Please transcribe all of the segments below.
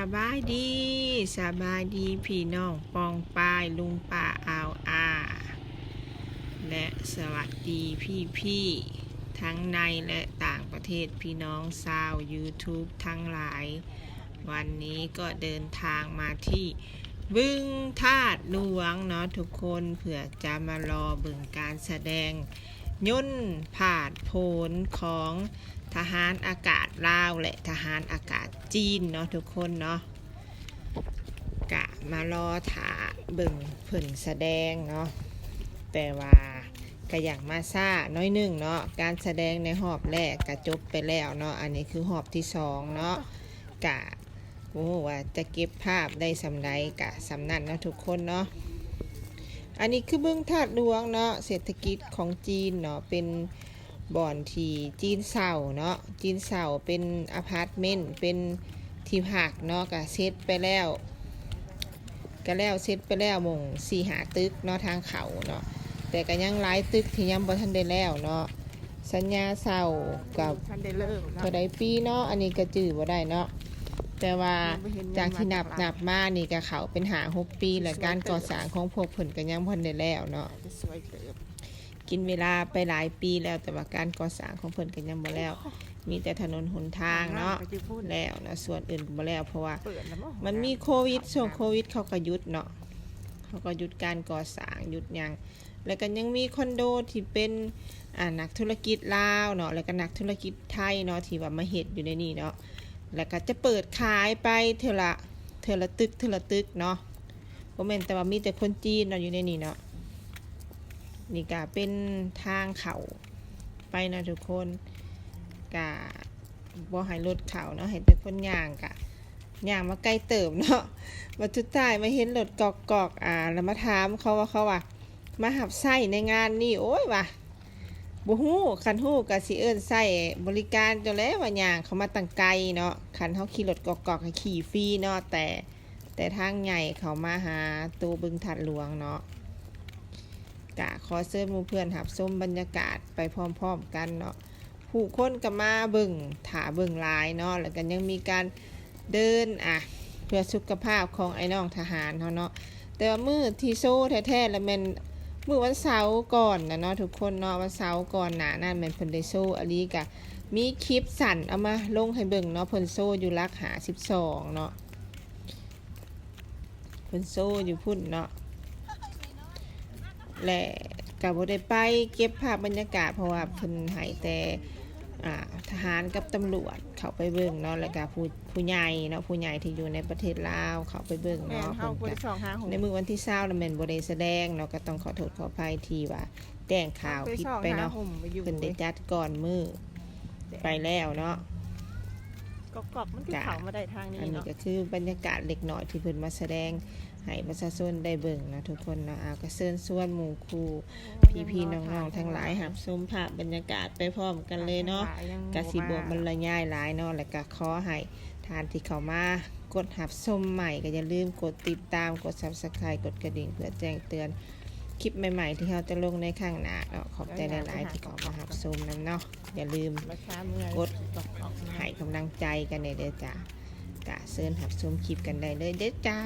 สบายดีสบายดีพี่น้องปองปายลุงป้าอาวอาและสวัสดีพี่พี่ๆทั้งในและต่างประเทศพี่น้องชาว YouTube ทั้งหลาย วันนี้ก็เดินทางมาที่บึงธาตุหลวงเนาะทุกคนเผื่อจะมารอเบึงการแสดง ย่นต์ผาดโผนของทหารอากาศลาวและทหารอากาศจีนเนาะทุกคนเนาะกะมารอถาเบิ่งเพิ่นแสดงเนาะแต่ว่าก็อยากมาซ่าน้อยหนึ่งเนาะการแสดงในหอบแรกก็จบไปแล้วเนาะอันนี้คือหอบที่สองเนาะกะโอ้ว่าจะเก็บภาพได้สำไรกะสำนันเนาะทุกคนเนาะ อันนี้คือเบื้องธาตุหลวงเนาะเศรษฐกิจของจีนเนาะเป็นบ่อนที่จีนเศร้าเนาะจีนเศร้าเป็นอพาร์ตเมนต์เป็นที่พักเนาะกะเซตไปแล้วก็แล้วเสร็จไปแล้วหมงสี่หาตึกเนาะทางเขาเนาะแต่ก็ยังหลายตึกที่ยังบ่ทันได้แล้วเนาะสัญญาเศร้ากับทันได้เริ่มเนาะเท่าใดปีเนาะอันนี้ก็จื้อบ่ได้เนาะ แต่ว่าจากที่นับนับมานี่ก็เขาเป็นหาหกปี และการก่อสร้างของพวกเพิ่นก็ยังบ่ทันได้แล้วเนาะสวยเติบกินเวลาไปหลายปีแล้วแต่ว่าการก่อสร้างของเพิ่นก็ยังบ่แล้ว มีแต่ถนนหนทางเนาะแล้วนะส่วนอื่นก็บ่แล้ว เพราะว่ามันมีโควิดช่วงโควิดเขาก็หยุดเนาะเขาก็หยุดการก่อสร้างหยุดยังแล้วก็ยังมีคอนโดที่เป็นอ่านักธุรกิจลาวเนาะแล้วก็นักธุรกิจไทยเนาะที่ว่ามาเฮ็ดอยู่ในนี่เนาะ แล้วก็จะเปิดขายไปเทอละเทอละตึกเทอละตึกเนาะบ่แม่นแต่ว่ามีแต่คนจีนเนาะอยู่ในนี่เนาะนี่ก็เป็นทางเขาไปเนาะทุกคนก็บ่ให้รถเขาเนาะให้แต่คนย่างกะย่างมาใกล้เติมเนาะมาทุดท้ายมาเห็นรถกอกกอกอ่าแล้วมาถามเขาว่าเขาว่ามาหับไส้ในงานนี่โอ้ยว่ะ บ่ฮู้คันฮู้ก็สิเอิ้นไส้บริการจ้าแล้วว่าย่างเขามาตั้งไกลเนาะคันเฮาขี่รถกอกๆให้ขี่ฟรีเนาะแต่แต่ทางใหญ่เขามาหาตูบึงถัดหลวงเนาะกะขอเชิญหมู่เพื่อนหับชมบรรยากาศไปพร้อมๆกันเนาะผู้คนก็มาเบิ่งถาเบิ่งลายเนาะแล้วก็ยังมีการเดินอะเพื่อสุขภาพของไอ้น้องทหารเขาเนาะแต่ว่ามือที่โซ่แท้ๆแล้วมัน มื่อวันเสาร์ก่อนนะเนาะทุกคนเนาะวันเสาร์ก่อนหนานั่นเป็นเพิ่นได้โซ่อันนี้กะมีคลิปสั่นเอามาลงให้เบิ่งเนาะเพิ่นโซ่อยู่รักหาสิบสองเนาะเพิ่นโซ่อยู่พุ่นเนาะและกับบ่ได้ไปเก็บภาพบรรยากาศเพราะว่าเพิ่นหายแต่ ทหารกับตำรวจเขาไปเบิ่งเนาะแล้วก็ผู้ผู้ใหญ่เนาะผู้ใหญ่ที่อยู่ในประเทศลาวเขาไปเบิ่งแม่เนาะเฮาเพิ่นบริก็สองห้าหกในมือวันที่เศร้าแล้วแม่นบ่ได้แสดงเนาะก็ต้องขอโทษขออภัยที่ว่าแจ้งข่าวผิดไปเนาะห่มไปอยู่เพิ่นได้จัดก่อนมือไปแล้วเนาะกอกกอกมันคือเขามาได้ทางนี้อันนี้เนาะก็คือบรรยากาศเล็กน้อยที่เพิ่นมาแสดง ให้ประชาชนได้เบิ่งเนาะทุกคนเนาะเอาก็เชิญชวนหมู่ครูพี่ๆน้องๆทั้งหลายหับชมภาพบรรยากาศไปพร้อมกันเลยเนาะกสิบวมันละย่ายหลายเนาะแล้วก็ขอให้ทานที่เขามากดหับส้มใหม่ก็อย่าลืมกดติดตามกด subscribe กดกระดิ่งเพื่อแจ้งเตือนคลิปใหม่ๆ ที่เราจะลงในข้างหน้าเนาะขอบใจหลายๆที่เขามาหับส้มนํเนาะอย่าลืม ราคาเมื่อยกดกอกกอกให้กำลังใจกันในเด้อจ้ากะเซิญหับส้มคลิปกันได้เลยเด้อจ้า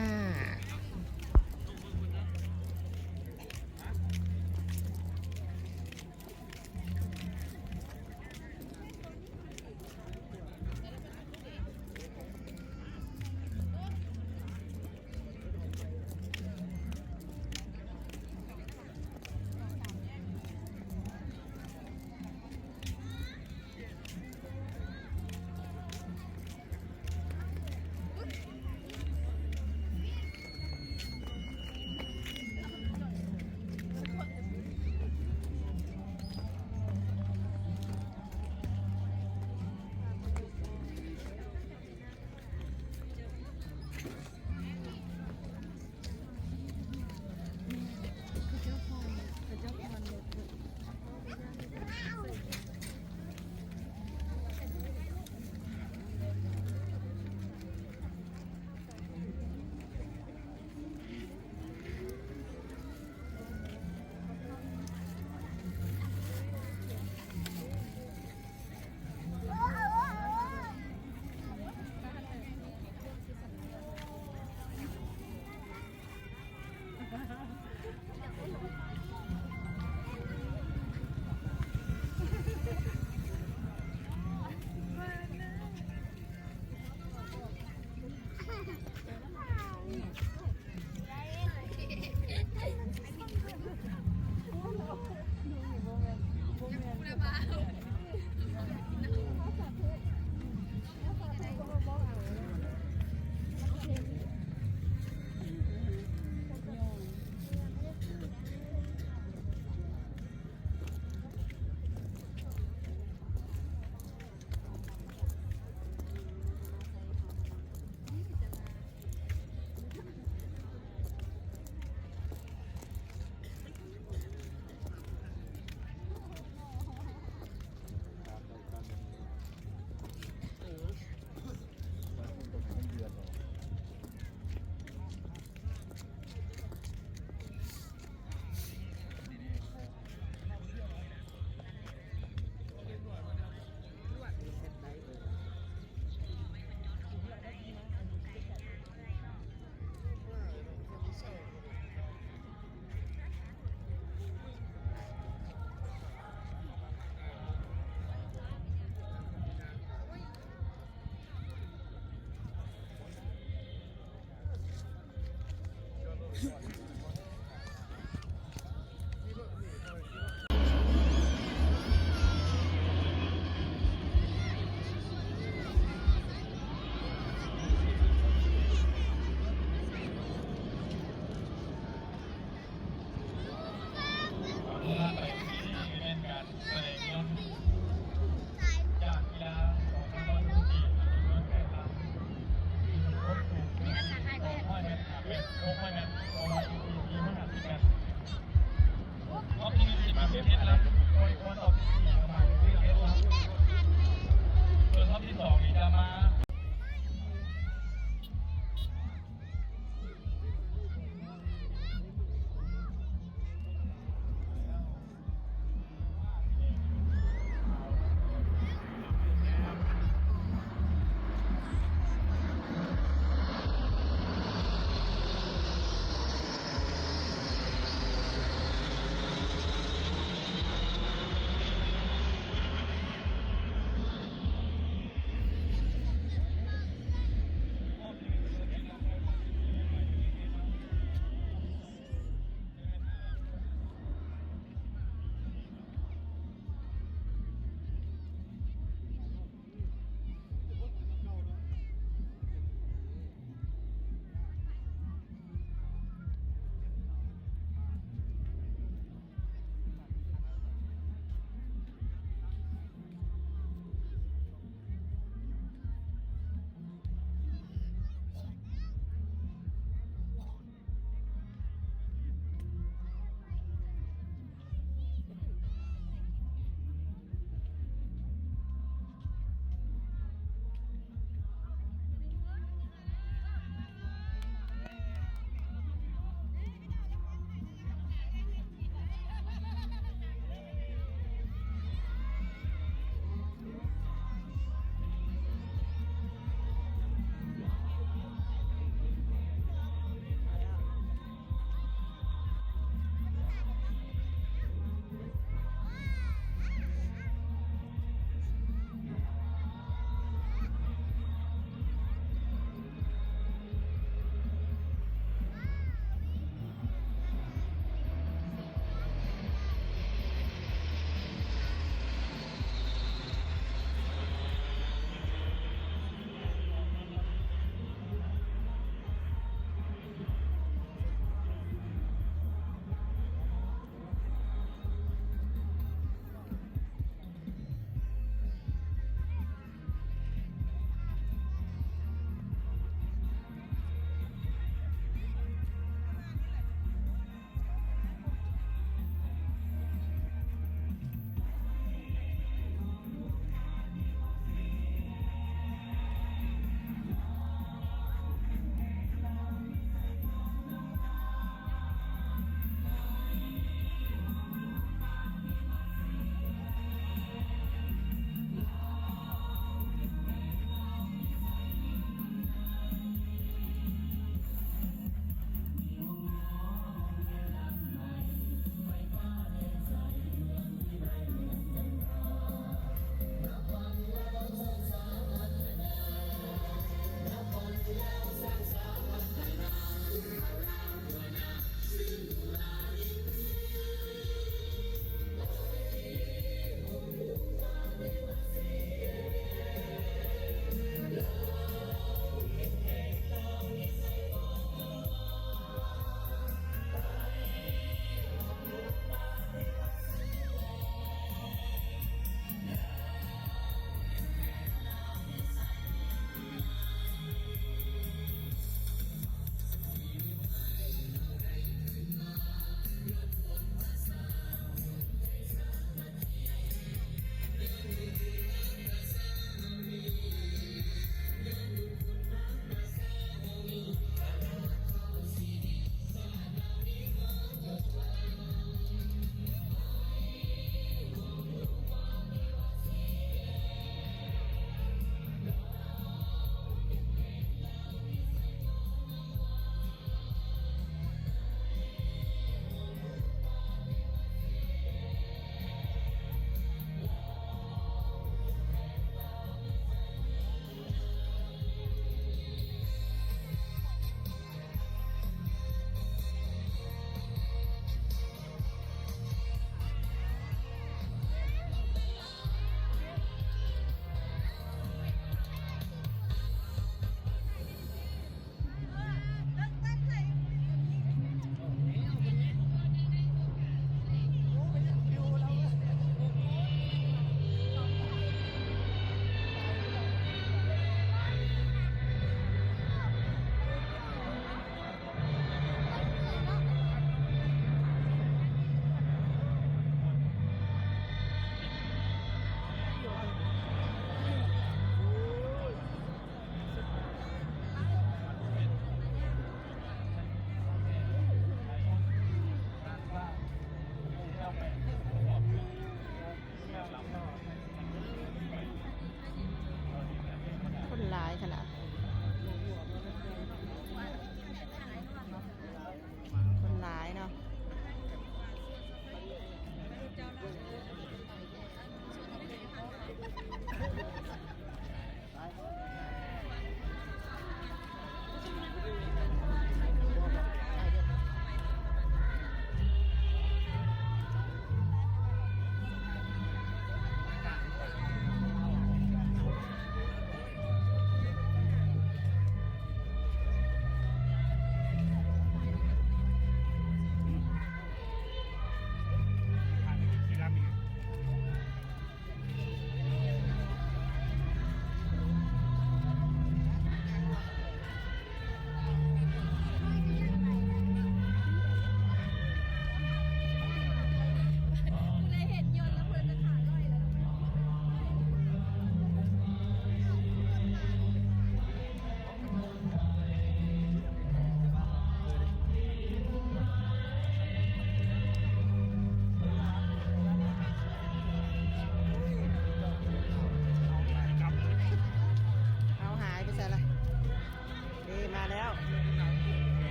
Yeah.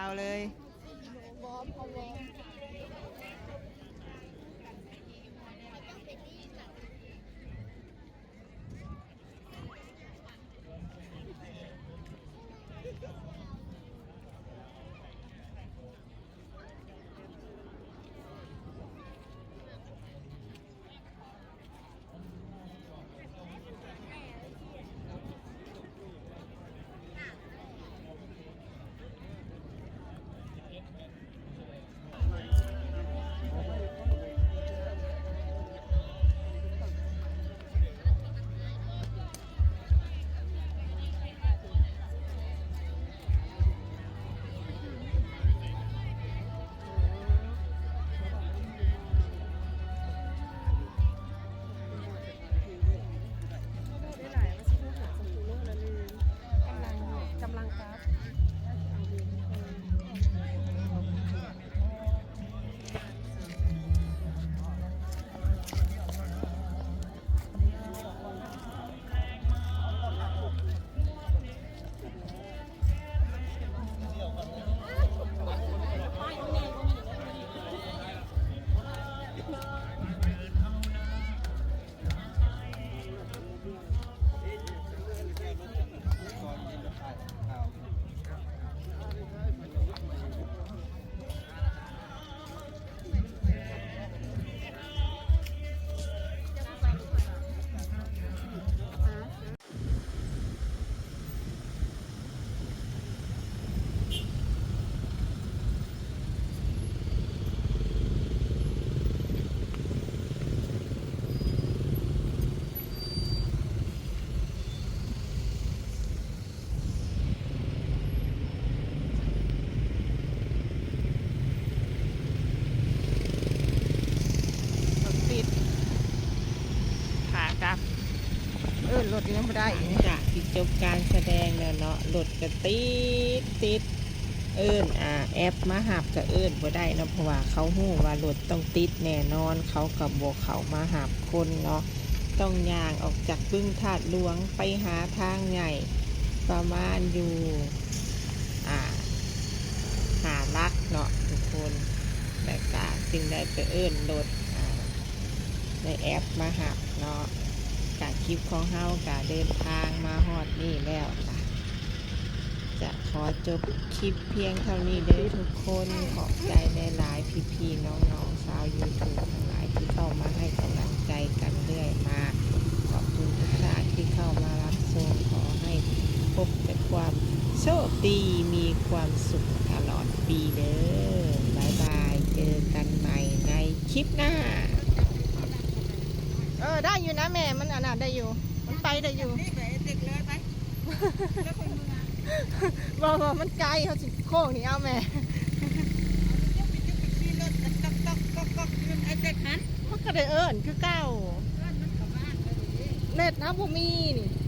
าวเลย บการแสดงแล้วเนาะรถก็ติดติดเอิ้นอ่าแอปมาหับก็เอิ้นบ่ได้เนาะเพราะว่าเขาฮู้ว่ารถต้องติดแน่นอนเขากับบวเขามาหับคนเนาะต้องย่างออกจากบึ้งธาตุหลวงไปหาทางใหญ่ประมาณอยู่อ่าหาลักเนาะทุกคนแต่กาสิ่งใดไปเอิ้นรถอ่าในแอปมาหับเนาะ ลิปของเฮากาเดินทางมาฮอดนี่แล้วค่ะ จะขอจบคลิปเพียงเท่านี้เด้อทุกคนขอบใจในหลายๆพี่ๆน้องๆชาวยูทูบทั้งหลายที่เข้ามาให้กำลังใจกันเรื่อยมาขอบคุณทุกท่านที่เข้ามารับชมขอให้พบแต่ความโชคดีมีความสุขตลอดปีเด้อบายบายเจอกันใหม่ในคลิปหน้า ได้อยู่นะแม่มันอันนั้นได้อยู่ มันไปได้อยู่นี่ไปเด็กเลยไปแล้วคนมึงอะบอกว่ามันไกลเขาสิโค้งนี่เอาแม่เจ้าไปเจ้าไปขี่รถตอกตอกตอกตอกยืนไอ้เด็กนั้นมันก็ได้เอิ้นคือเก้าบ้านมันกับบ้านเลยดิเน็ตนะบ่มีนี่แนมมาสน